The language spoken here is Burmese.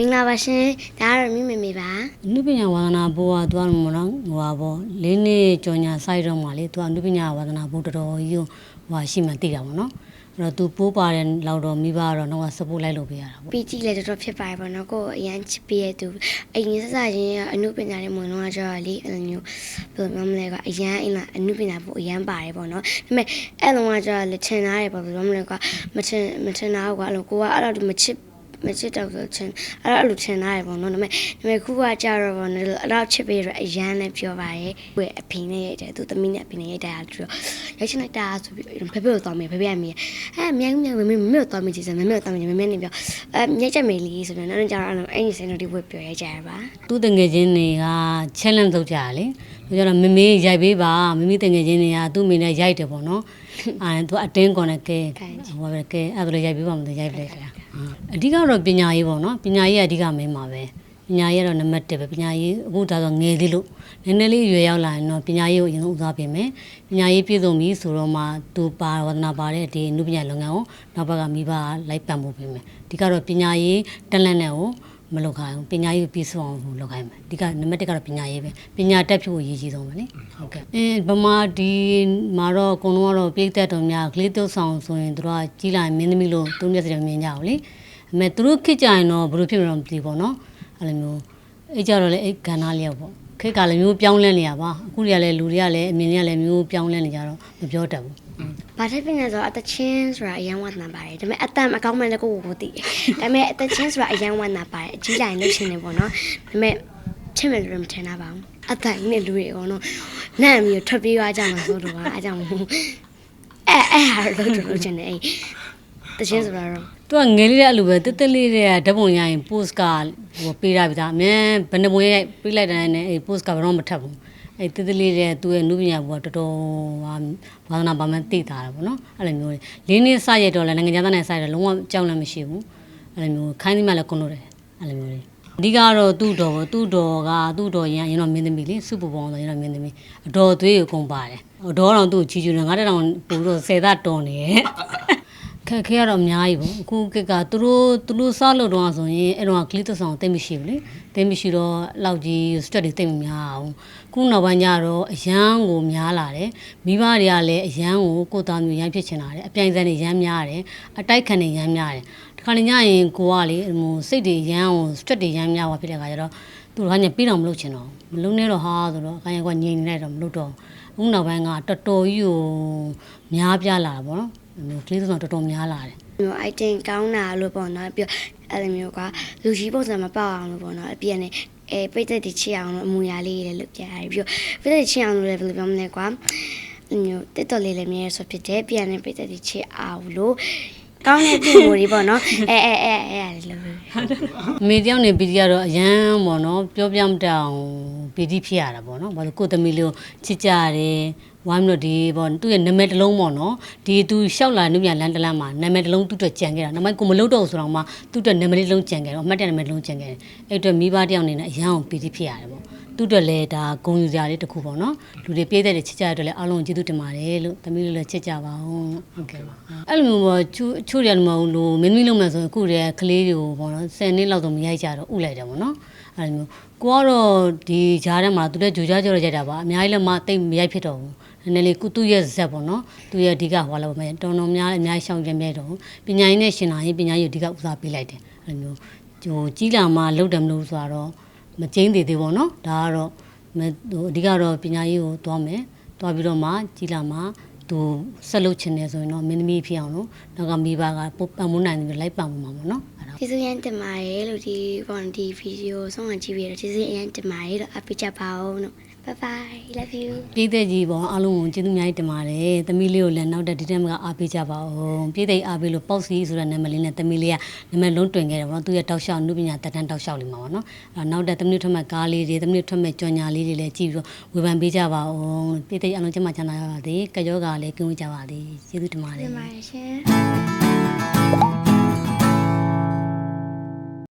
မင်္ဂလာပါရှင်ဒါကတော့မိမေမေပါအနုပညာဝါသနာဘိုးကသူကမလို့ဟိုပါပေါ့လေးနှစ်ကြော်ညာစိုက်တော့မှလေသူကအနုပညာဝါသနာဘိုးတော်တော်ကြီးဟိုဟာရှိမှသိတာပေါ့နော်အဲ့တော့သူပိုးပါတဲ့လောက်တော့မိဘကတော့တော့စပို့လိုက်လို့ပေးရတာပေါ့ပီကြီးလည်းတော်တော်ဖြစ်ပါတယ်ပေါ့နော်ကိုယ်အရန်ချစ်ပေးရသူအရင်စစချင်းကအနုပညာနဲ့မွန်တော့ကျတော့လေအဲ့လိုမျိုးဘယ်လိုမှမလဲကအရန်အင်းလားအနုပညာပို့အရန်ပါတယ်ပေါ့နော်ဒါပေမဲ့အဲ့လိုကကျတော့လက်ချင်သားတယ်ပေါ့ဘယ်လိုမှမလဲကမချင်မချင်သားကွာအဲ့လိုကိုကအဲ့လိုမချစ် မချစ်တော့ဆိုချင်အဲ့လိုအဲ့လိုချင်သားတယ်ပေါ့နော်ဒါပေမဲ့ဒါပေမဲ့ခုကကြတော့ပေါ့နော်အဲ့တော့ချစ်ပေးရအရန်နဲ့ပြောပါရဲ့ကိုယ့်အဖေနဲ့ရိုက်တယ်သူသမီးနဲ့အဖေနဲ့ရိုက်တာတူတော့ရိုက်ချင်လိုက်တာဆိုပြီးဖေဖေကိုတောင်းမယ်ဖေဖေကမြင်အဲမြိုင်မြိုင်မမေမမေကိုတောင်းမယ်ကြည့်စမ်းမမေကိုတောင်းမယ်မမေနဲ့ပြောအဲရိုက်ချက်မေလီဆိုတော့နောက်ကျတော့အဲ့လိုအဲ့ဒီစင်တို့ဒီဝက်ပြောရိုက်ကြရပါသူတငယ်ချင်းတွေက challenge လုပ်ကြရလေသူ ကျတော့မမေရိုက်ပေးပါမမေတငယ်ချင်းတွေကသူ့မိနဲ့ရိုက်တယ်ပေါ့နော်အာသူအတင်းကောနဲ့ကဲဟိုပါပဲကဲအဲ့ဒါလည်းရိုက်ပေးပါမလို့ရိုက်ပလိုက်တာအဓိကတော့ပညာရေးပေါ့နော်ပညာရေးကအဓိကမင်းပါပဲပညာရေးကတော့နံပါတ်1ပဲပညာရေးအခုဒါဆိုငယ်သေးလို့နည်းနည်းလေးရွယ်ရောက်လာရင်တော့ပညာရေးကိုအရင်ဆုံးဦးစားပေးမယ်ပညာရေးပြည့်စုံပြီဆိုတော့မှသူပါဝဒနာပါတဲ့ဒီအနုပညာလုပ်ငန်းကိုနောက်ဘက်ကမိဘကလိုက်ပံ့ဖို့ပေးမယ်ဒီကတော့ပညာရေးတက်လက်နဲ့ကို မလုပ်ခိုင်းဘူးပညာရေးကိုပြီးဆုံးအောင်လုပ်ခိုင်းမယ်ဒီကနံပါတ်1ကတော့ပညာရေးပဲပညာတက်ဖြို့ကိုရည်ကြီးဆုံးပဲလေဟုတ်ကဲ့အင်းဗမာဒီမှာတော့အကုန်လုံးကတော့ပြည့်သက်တော်များကလေးတုပ်ဆောင်ဆိုရင်တို့ကကြီးလာရင်မင်းသမီးလို့သူမျက်စိတွေမြင်ကြအောင်လေအမေသူတို့ခစ်ကြရင်တော့ဘယ်လိုဖြစ်မလဲမသိဘူးပေါ့နော်အဲ့လိုမျိုးအဲ့ကြတော့လေအဲ့ကဏ္ဍလေးရောက်ပေါ့ခက်ကလည်းမျိုးပြောင်းလဲနေရပါအခုတွေကလည်းလူတွေကလည်းအမြင်တွေကလည်းမျိုးပြောင်းလဲနေကြတော့မပြောတတ်ဘူး ဘာထက်ဖြစ်နေဆိုတော့အတချင်းဆိုတာအရန်ဝတ်နာပါတယ်ဒါပေမဲ့အတန်အကောင်းမှလည်းကိုကိုကိုတည်တယ်ဒါပေမဲ့အတချင်းဆိုတာအရန်ဝတ်နာပါတယ်အကြီးလိုက်လှုပ်ရှင်နေပေါ့နော်ဒါပေမဲ့ချစ်မယ်လို့မထင်တာပါဘူးအတန်ကြီးနဲ့လူတွေကတော့နန့်ပြီးထွက်ပြေးသွားကြမှာဆိုတော့အားကြောင့်အဲအဲဟာလို့တို့လို့ချင်တယ်အဲ့တချင်းဆိုတာတော့သူကငယ်လေးတဲ့အလိုပဲတက်တက်လေးတဲ့ဓာတ်ပုံရရင် post ကဟိုပေးရပြီသားအမြဲဘယ်နှပုံရိုက်ပေးလိုက်တိုင်းနဲ့အဲ့ post ကဘယ်တော့မထပ်ဘူး အဲ့တက်တက်လေးတဲ့သူ့ရဲ့နုပညာဘူးကတော်တော်ဟာဘာသာနာဘာမှသိတာတယ်ပေါ့နော်အဲ့လိုမျိုးလေးနှစ်စရက်တော့လည်းနိုင်ငံသားနဲ့စရက်တော့လုံးဝကြောက်လည်းမရှိဘူးအဲ့လိုမျိုးခိုင်းသမျှလည်းကွန်လို့တယ်အဲ့လိုမျိုးလေးအဓိကတော့သူ့တော်ပေါ့သူ့တော်ကသူ့တော်ရန်ရင်တော့မင်းသမီးလေစုပပေါင်းဆိုရင်တော့မင်းသမီးအတော်သွေးကိုကုန်ပါတယ်အတော်တော်သူ့ချီချူတယ်ငါတက်တောင်ပို့တော့ဆယ်သားတော်နေရဲ့ ခက်ခဲရတော့အများကြီးပေါ့အခုကကသူတို့သူတို့စလို့တော့ဆိုရင်အဲ့တော့ကလစ်သဆောင်တိတ်မရှိဘူးလေတိတ်မရှိတော့လောက်ကြီး stress တွေတိတ်မများအောင်ခုနောက်ပိုင်းကျတော့အရန်ကိုများလာတယ်မိဘတွေကလည်းအရန်ကိုကိုယ်သားမျိုးရမ်းဖြစ်ချင်လာတယ်အပြိုင်စံတွေရမ်းများတယ်အတိုက်ခံတွေရမ်းများတယ်တခါလေညရင်ကိုကလေဟိုစိတ်တွေရမ်းကို stress တွေရမ်းများသွားဖြစ်တဲ့ခါကျတော့သူတို့ကညပြီးတော့မလုပ်ချင်တော့ဘူးမလုပ်နဲ့တော့ဟာဆိုတော့အခိုင်အကွာငြိမ်နေလိုက်တော့မလုပ်တော့ဘူးအခုနောက်ပိုင်းကတော်တော်ကြီးကိုများပြားလာတာပေါ့နော် မျိုးကလေးသဆောင်တော်တော်များလာတယ်မျိုး item ကောင်းတာလို့ပေါ့နော်ပြီးတော့အဲ့လိုမျိုးကလူကြီးပုံစံမပေါက်အောင်လို့ပေါ့နော်အပြည့်နဲ့အဲပိတ်သက်တီချစ်အောင်လို့အမူအရာလေးတွေလည်းလုပ်ပြရတယ်ပြီးတော့ပိတ်သက်တီချစ်အောင်လို့လည်းဘယ်လိုပြောမလဲကွာအဲ့မျိုးတက်တော်လေးလည်းမြဲဆိုဖြစ်တယ်ပြန်နဲ့ပိတ်သက်တီချစ်အောင်လို့ကောင်းတဲ့ပုံတွေပေါ့နော်အဲအဲအဲအဲအဲ့လိုလို့အမေတယောက်နေပီတီကတော့အရန်ပေါ့နော်ပြောပြမတတ်အောင်ပီတီဖြစ်ရတာပေါ့နော်ဘာလို့ကိုယ်သမီးလေးကိုချစ်ကြတယ် ဝိုင်းမလို့ဒီပေါ့သူ့ရဲ့နာမည်တစ်လုံးပေါ့နော်ဒီသူလျှောက်လာနှုတ်မြလန်းတလန်းမှာနာမည်တစ်လုံးသူ့အတွက်ကြံခဲ့တာနောက်ပိုင်းကိုမလုပ်တော့ဘူးဆိုတော့မှသူ့အတွက်နာမည်လေးလုံးကြံခဲ့တော့အမှတ်တရနာမည်တစ်လုံးကြံခဲ့တယ်အဲ့အတွက်မိဘတယောက်အနေနဲ့အရန်အောင်ပီတီဖြစ်ရတယ်ပေါ့သူ့အတွက်လည်းဒါဂုဏ်ယူစရာလေးတစ်ခုပေါ့နော်လူတွေပြေးတဲ့တွေချစ်ကြတဲ့အတွက်လည်းအားလုံးကျေးဇူးတင်ပါတယ်လို့သမီးလေးလည်းချစ်ကြပါအောင်ဟုတ်ကဲ့ပါအဲ့လိုမျိုးပေါ့ချိုးချိုးတယ်မဟုတ်လို့မင်းသမီးလုံးမယ်ဆိုရင်အခုတည်းကကလေးတွေကိုပေါ့နော်10နှစ်လောက်တော့မရိုက်ကြတော့ဥလိုက်တယ်ပေါ့နော်အဲ့လိုမျိုးကိုကတော့ဒီဂျားထဲမှာသူလည်းဂျိုကြားကြော်ရကြတာပါအများကြီးလည်းမတိတ်မရိုက်ဖြစ်တော့ဘူး နည်းနည်းလေးကုသူရဲ့ဇက်ပေါ့နော်သူရဲ့အဓိကဟိုလာပါမယ်တော်တော်များအများကြီးရှောင်ကြမြဲတော့ပညာရေးနဲ့ရှင်လာရင်ပညာရေးကိုအဓိကဦးစားပေးလိုက်တယ်အဲ့လိုမျိုးဟိုကြီးလာမှလုတ်တယ်မလို့ဆိုတော့မကျင်းသေးသေးပေါ့နော်ဒါကတော့မဟိုအဓိကတော့ပညာရေးကိုသွားမယ်သွားပြီးတော့မှကြီးလာမှသူဆက်လုပ်ချင်တယ်ဆိုရင်တော့မင်းသမီးဖြစ်အောင်လို့နောက်ကမိဘကပို့ပံ့ပိုးနိုင်တယ်လိုက်ပံ့ပိုးမှာပေါ့နော်အဲ့ဒါကျေးဇူးရမ်းတင်ပါတယ်လို့ဒီပေါ့ဒီဗီဒီယိုဆုံးမကြည့်ပြီးတော့ကျေးဇူးအရမ်းတင်ပါတယ်လို့အပိချက်ပါအောင်လို့ bye bye love you ပြည်သက်ကြီးပေါ့အားလုံးကိုကျေးဇူးအများကြီးတင်ပါတယ်။သမီးလေးကိုလည်းနောက်တက်ဒီတက်မှာအားပေးကြပါဦး။ပြည်သက်အားပေးလို့ပေါ့စီဆိုတဲ့နာမည်လေးနဲ့သမီးလေးကနာမည်လုံးတွင်ခဲ့တယ်ပေါ့နော်။သူရဲ့တောက်လျှောက်နုပညာတက်တန်းတောက်လျှောက်လေးမှာပေါ့နော်။အဲနောက်တက်သမီးထွက်မဲ့ကားလေးတွေသမီးထွက်မဲ့ကြော်ညာလေးတွေလည်းကြည့်ပြီးတော့ဝေဖန်ပေးကြပါဦး။ပြည်သက်အားလုံးကျန်းမာချမ်းသာကြပါစေ။ကြောကလည်းကင်းဝေးကြပါစေ။ကျေးဇူးတင်ပါတယ်တင်ပါတယ်ရှင်